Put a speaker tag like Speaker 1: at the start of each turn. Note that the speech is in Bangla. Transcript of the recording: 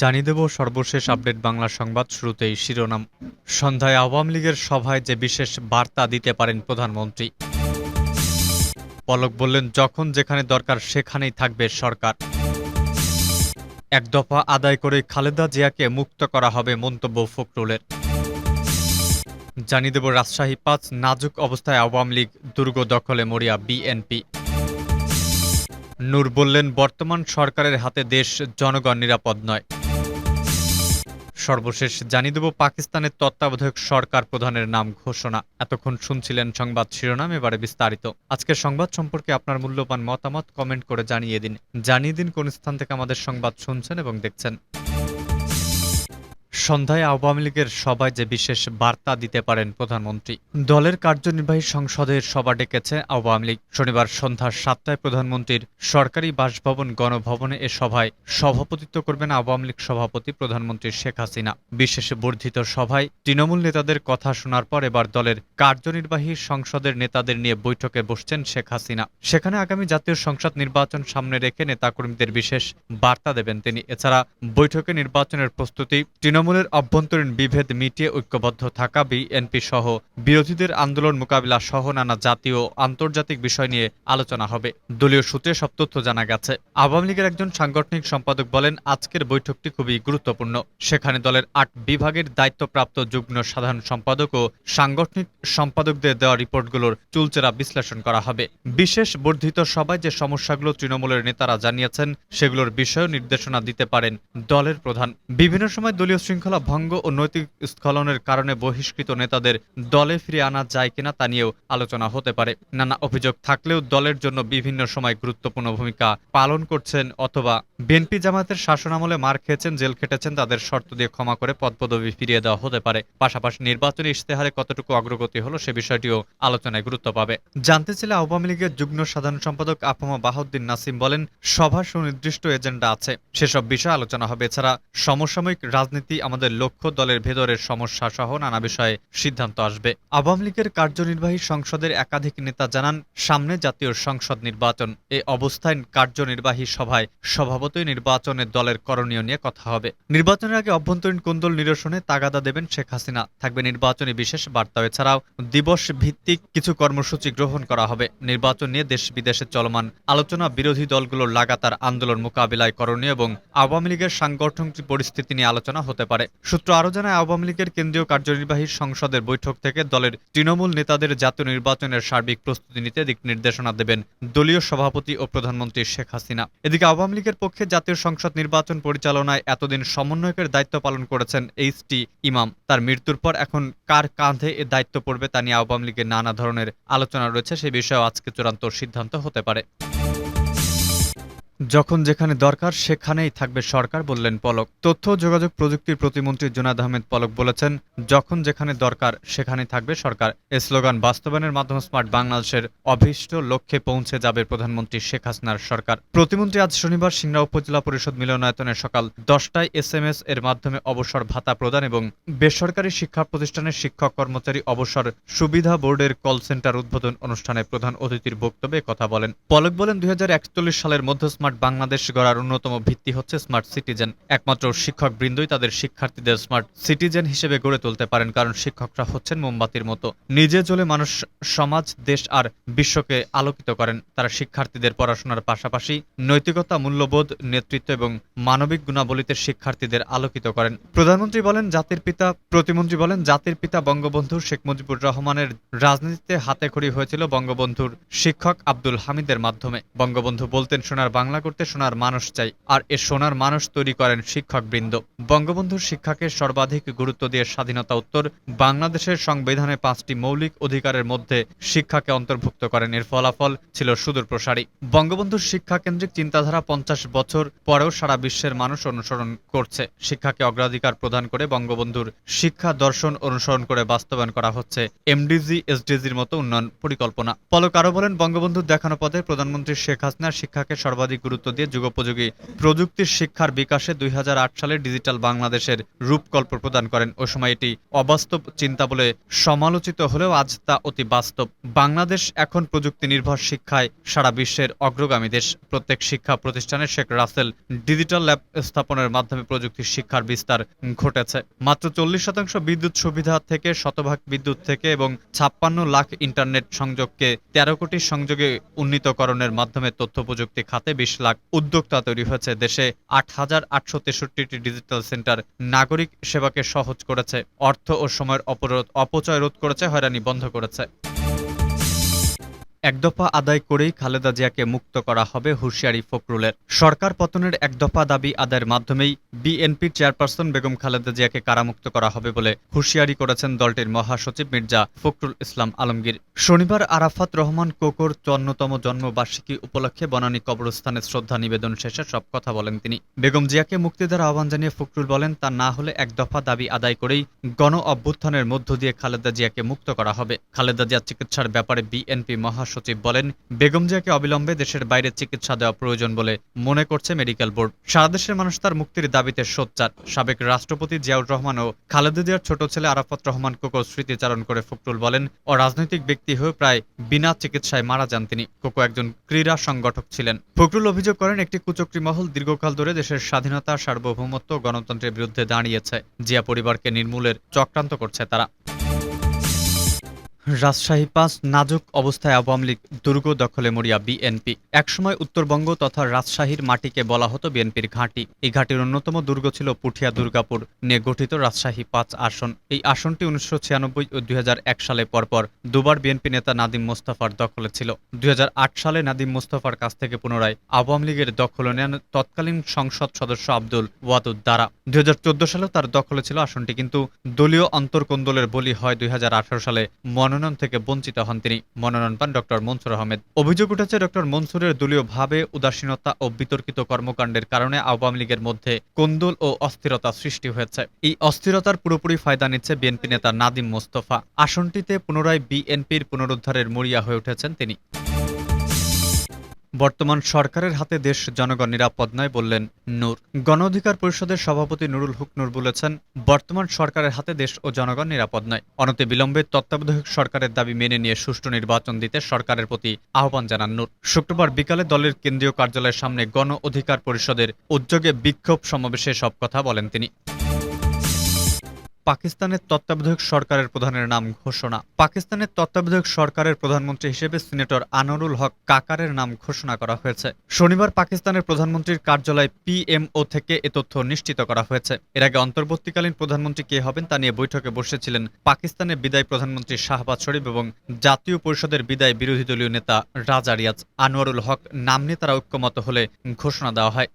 Speaker 1: জানিয়ে দেব সর্বশেষ আপডেট বাংলা সংবাদ শুরুতেই শিরোনাম সন্ধ্যায় আওয়ামী লীগের সভায় যে বিশেষ বার্তা দিতে পারেন প্রধানমন্ত্রী পলক বললেন যখন যেখানে দরকার সেখানেই থাকবে সরকার এক দফা আদায় করে খালেদা জিয়াকে মুক্ত করা হবে মন্তব্য ফখরুলের জানিয়ে দেব রাজশাহী পাঁচ নাজুক অবস্থায় আওয়ামী লীগ দুর্গ দখলে মরিয়া বিএনপি নূর বললেন বর্তমান সরকারের হাতে দেশ জনগণ নিরাপদ নয় সর্বশেষ জানিয়ে দেব পাকিস্তানের তত্ত্বাবধায়ক সরকার প্রধানের নাম ঘোষণা এতক্ষণ শুনছিলেন সংবাদ শিরোনাম এবারে বিস্তারিত আজকের সংবাদ সম্পর্কে আপনার মূল্যবান মতামত কমেন্ট করে জানিয়ে দিন জানিয়ে দিন কোন স্থান থেকে আমাদের সংবাদ শুনছেন এবং দেখছেন সন্ধ্যায় আওয়ামী লীগের সভায় যে বিশেষ বার্তা দিতে পারেন প্রধানমন্ত্রী দলের কার্যনির্বাহী সংসদের সভা ডেকেছে আওয়ামী লীগ শনিবার সন্ধ্যা সাতটায় প্রধানমন্ত্রীর সরকারি বাসভবন গণভবনে এ সভায় সভাপতিত্ব করবেন আওয়ামী লীগ সভাপতি প্রধানমন্ত্রী শেখ হাসিনা বিশেষ বর্ধিত সভায় তৃণমূল নেতাদের কথা শোনার পর এবার দলের কার্যনির্বাহী সংসদের নেতাদের নিয়ে বৈঠকে বসছেন শেখ হাসিনা সেখানে আগামী জাতীয় সংসদ নির্বাচন সামনে রেখে নেতাকর্মীদের বিশেষ বার্তা দেবেন তিনি এছাড়া বৈঠকে নির্বাচনের প্রস্তুতি তৃণমূল তৃণমূলের অভ্যন্তরীণ বিভেদ মিটিয়ে ঐক্যবদ্ধ থাকা বিএনপি সহ বিরোধীদের আন্দোলন মোকাবিলা সহ নানা জাতীয় আন্তর্জাতিক বিষয় নিয়ে আলোচনা হবে দলীয় সূত্রে সব তথ্য জানা গেছে আওয়ামী লীগের একজন সাংগঠনিক সম্পাদক বলেন আজকের বৈঠকটি খুবই গুরুত্বপূর্ণ সেখানে দলের আট বিভাগের দায়িত্বপ্রাপ্ত যুগ্ম সাধারণ সম্পাদক ও সাংগঠনিক সম্পাদকদের দেওয়া রিপোর্টগুলোর চুলচেরা বিশ্লেষণ করা হবে বিশেষ বর্ধিত সভায় যে সমস্যাগুলো তৃণমূলের নেতারা জানিয়েছেন সেগুলোর বিষয়ে নির্দেশনা দিতে পারেন দলের প্রধান বিভিন্ন সময় দলীয় শৃঙ্খলা শৃঙ্খলা ভঙ্গ ও নৈতিক স্খলনের কারণে বহিষ্কৃত নেতাদের দলে ফিরে আনা যায় কিনা তা নিয়েও আলোচনা হতে পারে নানা অভিযোগ থাকলেও দলের জন্য বিভিন্ন সময় গুরুত্বপূর্ণ ভূমিকা পালন করছেন অথবা বিএনপি জামাতের শাসনামলে মার খেয়েছেন জেল খেটেছেন তাদের শর্ত দিয়ে ক্ষমা করে পদপদবি ফিরিয়ে দেওয়া হতে পারে পাশাপাশি নির্বাচনী ইশতেহারে কতটুকু অগ্রগতি হলো সে বিষয়টিও আলোচনায় গুরুত্ব পাবে জানতে চাইলে আওয়ামী লীগের যুগ্ম সাধারণ সম্পাদক আপমা বাহাউদ্দিন নাসিম বলেন সভা সুনির্দিষ্ট এজেন্ডা আছে সেসব বিষয় আলোচনা হবে এছাড়া সমসাময়িক রাজনীতি আমাদের লক্ষ্য দলের ভেতরের সমস্যা সহ নানা বিষয়ে সিদ্ধান্ত আসবে আওয়ামী লীগের কার্যনির্বাহী সংসদের একাধিক নেতা জানান সামনে জাতীয় সংসদ নির্বাচন এ অবস্থায় কার্যনির্বাহী সভায় সভাপতি নির্বাচনের দলের করণীয় নিয়ে কথা হবে নির্বাচনের আগে অভ্যন্তরীণ কুন্দল নিরসনে তাগাদা দেবেন শেখ হাসিনা থাকবে নির্বাচনী বিশেষ বার্তা এছাড়াও দিবস ভিত্তিক কিছু কর্মসূচি গ্রহণ করা হবে নির্বাচন নিয়ে দেশ বিদেশে চলমান আলোচনা বিরোধী দলগুলোর লাগাতার আন্দোলন মোকাবিলায় করণীয় এবং আওয়ামী লীগের সাংগঠনিক পরিস্থিতি নিয়ে আলোচনা হতে পারে পারে সূত্র আরও জানায় আওয়ামী লীগের কেন্দ্রীয় কার্যনির্বাহী সংসদের বৈঠক থেকে দলের তৃণমূল নেতাদের জাতীয় নির্বাচনের সার্বিক প্রস্তুতি নিতে দিক নির্দেশনা দেবেন দলীয় সভাপতি ও প্রধানমন্ত্রী শেখ হাসিনা এদিকে আওয়ামী লীগের পক্ষে জাতীয় সংসদ নির্বাচন পরিচালনায় এতদিন সমন্বয়কের দায়িত্ব পালন করেছেন এইচ টি ইমাম তার মৃত্যুর পর এখন কার কাঁধে এ দায়িত্ব পড়বে তা নিয়ে আওয়ামী লীগের নানা ধরনের আলোচনা রয়েছে সে বিষয়ে আজকে চূড়ান্ত সিদ্ধান্ত হতে পারে যখন যেখানে দরকার সেখানেই থাকবে সরকার বললেন পলক তথ্য যোগাযোগ প্রযুক্তির প্রতিমন্ত্রী জোনাদ আহমেদ পলক বলেছেন যখন যেখানে দরকার সেখানে থাকবে সরকার এ স্লোগান বাস্তবায়নের মাধ্যমে স্মার্ট বাংলাদেশের অভীষ্ট লক্ষ্যে পৌঁছে যাবে প্রধানমন্ত্রী শেখ হাসিনার সরকার প্রতিমন্ত্রী আজ শনিবার সিংড়া উপজেলা পরিষদ মিলনায়তনে সকাল দশটায় এস এম এস এর মাধ্যমে অবসর ভাতা প্রদান এবং বেসরকারি শিক্ষা প্রতিষ্ঠানের শিক্ষক কর্মচারী অবসর সুবিধা বোর্ডের কল সেন্টার উদ্বোধন অনুষ্ঠানে প্রধান অতিথির বক্তব্যে কথা বলেন পলক বলেন দুই সালের মধ্যে স্মার্ট স্মার্ট বাংলাদেশ গড়ার অন্যতম ভিত্তি হচ্ছে স্মার্ট সিটিজেন একমাত্র শিক্ষক বৃন্দই তাদের শিক্ষার্থীদের স্মার্ট সিটিজেন হিসেবে গড়ে তুলতে পারেন কারণ শিক্ষকরা হচ্ছেন মোমবাতির মতো নিজে জ্বলে মানুষ সমাজ দেশ আর বিশ্বকে আলোকিত করেন তারা শিক্ষার্থীদের পড়াশোনার পাশাপাশি নৈতিকতা মূল্যবোধ নেতৃত্ব এবং মানবিক গুণাবলীতে শিক্ষার্থীদের আলোকিত করেন প্রধানমন্ত্রী বলেন জাতির পিতা প্রতিমন্ত্রী বলেন জাতির পিতা বঙ্গবন্ধু শেখ মুজিবুর রহমানের রাজনীতিতে হাতে খড়ি হয়েছিল বঙ্গবন্ধুর শিক্ষক আব্দুল হামিদের মাধ্যমে বঙ্গবন্ধু বলতেন সোনার বাংলা পড়াশোনা করতে সোনার মানুষ চাই আর এ সোনার মানুষ তৈরি করেন শিক্ষক বৃন্দ বঙ্গবন্ধুর শিক্ষাকে সর্বাধিক গুরুত্ব দিয়ে স্বাধীনতা উত্তর বাংলাদেশের সংবিধানে পাঁচটি মৌলিক অধিকারের মধ্যে শিক্ষাকে অন্তর্ভুক্ত করেন এর ফলাফল ছিল সুদূর প্রসারী বঙ্গবন্ধুর কেন্দ্রিক চিন্তাধারা পঞ্চাশ বছর পরেও সারা বিশ্বের মানুষ অনুসরণ করছে শিক্ষাকে অগ্রাধিকার প্রদান করে বঙ্গবন্ধুর শিক্ষা দর্শন অনুসরণ করে বাস্তবায়ন করা হচ্ছে এমডিজি এসডিজির মতো উন্নয়ন পরিকল্পনা পলক আরো বলেন বঙ্গবন্ধুর দেখানো পদে প্রধানমন্ত্রী শেখ হাসিনা শিক্ষাকে সর্বাধিক গুরুত্ব দিয়ে যুগোপযোগী প্রযুক্তির শিক্ষার বিকাশে দুই সালে ডিজিটাল বাংলাদেশের রূপকল্প প্রদান করেন ও সময় এটি অবাস্তব চিন্তা বলে সমালোচিত হলেও আজ তা অতি বাস্তব বাংলাদেশ এখন প্রযুক্তি নির্ভর শিক্ষায় সারা বিশ্বের অগ্রগামী দেশ প্রত্যেক শিক্ষা প্রতিষ্ঠানে শেখ রাসেল ডিজিটাল ল্যাব স্থাপনের মাধ্যমে প্রযুক্তি শিক্ষার বিস্তার ঘটেছে মাত্র চল্লিশ শতাংশ বিদ্যুৎ সুবিধা থেকে শতভাগ বিদ্যুৎ থেকে এবং ছাপ্পান্ন লাখ ইন্টারনেট সংযোগকে তেরো কোটি সংযোগে উন্নীতকরণের মাধ্যমে তথ্য প্রযুক্তি খাতে বিশ লাখ উদ্যোক্তা তৈরি হয়েছে দেশে আট হাজার আটশো তেষট্টিটি ডিজিটাল সেন্টার নাগরিক সেবাকে সহজ করেছে অর্থ ও সময়ের অপরোধ অপচয় রোধ করেছে হয়রানি বন্ধ করেছে এক দফা আদায় করেই খালেদা জিয়াকে মুক্ত করা হবে হুঁশিয়ারি ফখরুলের সরকার পতনের এক দফা দাবি আদায়ের মাধ্যমেই বিএনপির চেয়ারপারসন বেগম খালেদা জিয়াকে কারামুক্ত করা হবে বলে হুঁশিয়ারি করেছেন দলটির মহাসচিব মির্জা ফখরুল ইসলাম আলমগীর শনিবার আরাফাত রহমান কোকর চন্নতম জন্মবার্ষিকী উপলক্ষে বনানী কবরস্থানে শ্রদ্ধা নিবেদন শেষে সব কথা বলেন তিনি বেগম জিয়াকে মুক্তি দেওয়ার আহ্বান জানিয়ে ফখরুল বলেন তা না হলে এক দফা দাবি আদায় করেই গণ অভ্যুত্থানের মধ্য দিয়ে খালেদা জিয়াকে মুক্ত করা হবে খালেদা জিয়ার চিকিৎসার ব্যাপারে বিএনপি মহা সচিব বলেন বেগম জিয়াকে অবিলম্বে দেশের বাইরে চিকিৎসা দেওয়া প্রয়োজন বলে মনে করছে মেডিকেল বোর্ড সারা দেশের মানুষ তার মুক্তির দাবিতে সোচ্চার সাবেক রাষ্ট্রপতি জিয়াউর রহমান ও খালেদা জিয়ার ছোট ছেলে আরাফাত রহমান কোকো স্মৃতিচারণ করে ফখরুল বলেন ও রাজনৈতিক ব্যক্তি হয়ে প্রায় বিনা চিকিৎসায় মারা যান তিনি কোকো একজন ক্রীড়া সংগঠক ছিলেন ফখরুল অভিযোগ করেন একটি কুচক্রী মহল দীর্ঘকাল ধরে দেশের স্বাধীনতা সার্বভৌমত্ব গণতন্ত্রের বিরুদ্ধে দাঁড়িয়েছে জিয়া পরিবারকে নির্মূলের চক্রান্ত করছে তারা রাজশাহী পাঁচ নাজুক অবস্থায় আওয়ামী লীগ দুর্গ দখলে মরিয়া বিএনপি একসময় উত্তরবঙ্গ তথা রাজশাহীর মাটিকে বলা হতো বিএনপির ঘাঁটি এই ঘাঁটির অন্যতম দুর্গ ছিল পুঠিয়া দুর্গাপুর নিয়ে গঠিত রাজশাহী পাঁচ আসন এই আসনটি উনিশশো ছিয়ানব্বই ও দুই সালে পরপর দুবার বিএনপি নেতা নাদিম মোস্তফার দখলে ছিল দুই সালে নাদিম মোস্তফার কাছ থেকে পুনরায় আওয়ামী লীগের দখলে নেন তৎকালীন সংসদ সদস্য আব্দুল ওয়াদুদ দ্বারা দুই সালেও তার দখলে ছিল আসনটি কিন্তু দলীয় অন্তর্কন্দলের বলি হয় দুই সালে মনোনয়ন মনোনয়ন থেকে বঞ্চিত হন তিনি মনোনয়ন পান ড মনসুর আহমেদ অভিযোগ উঠেছে ড মনসুরের দলীয়ভাবে উদাসীনতা ও বিতর্কিত কর্মকাণ্ডের কারণে আওয়ামী লীগের মধ্যে কন্দুল ও অস্থিরতা সৃষ্টি হয়েছে এই অস্থিরতার পুরোপুরি ফায়দা নিচ্ছে বিএনপি নেতা নাদিম মোস্তফা আসনটিতে পুনরায় বিএনপির পুনরুদ্ধারের মরিয়া হয়ে উঠেছেন তিনি বর্তমান সরকারের হাতে দেশ জনগণ নিরাপদ নয় বললেন নূর গণ অধিকার পরিষদের সভাপতি নুরুল হুক নূর বলেছেন বর্তমান সরকারের হাতে দেশ ও জনগণ নিরাপদ নয় অনতি বিলম্বে তত্ত্বাবধায়ক সরকারের দাবি মেনে নিয়ে সুষ্ঠু নির্বাচন দিতে সরকারের প্রতি আহ্বান জানান নূর শুক্রবার বিকালে দলের কেন্দ্রীয় কার্যালয়ের সামনে গণ অধিকার পরিষদের উদ্যোগে বিক্ষোভ সমাবেশে সব কথা বলেন তিনি পাকিস্তানের তত্ত্বাবধায়ক সরকারের প্রধানের নাম ঘোষণা পাকিস্তানের তত্ত্বাবধায়ক সরকারের প্রধানমন্ত্রী হিসেবে সিনেটর আনোয়ারুল হক কাকারের নাম ঘোষণা করা হয়েছে শনিবার পাকিস্তানের প্রধানমন্ত্রীর কার্যালয় পিএমও থেকে এ তথ্য নিশ্চিত করা হয়েছে এর আগে অন্তর্বর্তীকালীন প্রধানমন্ত্রী কে হবেন তা নিয়ে বৈঠকে বসেছিলেন পাকিস্তানের বিদায় প্রধানমন্ত্রী শাহবাজ শরীফ এবং জাতীয় পরিষদের বিদায় বিরোধী দলীয় নেতা রাজা রিয়াজ আনোয়ারুল হক নাম নিয়ে তারা ঐক্যমত হলে ঘোষণা দেওয়া হয়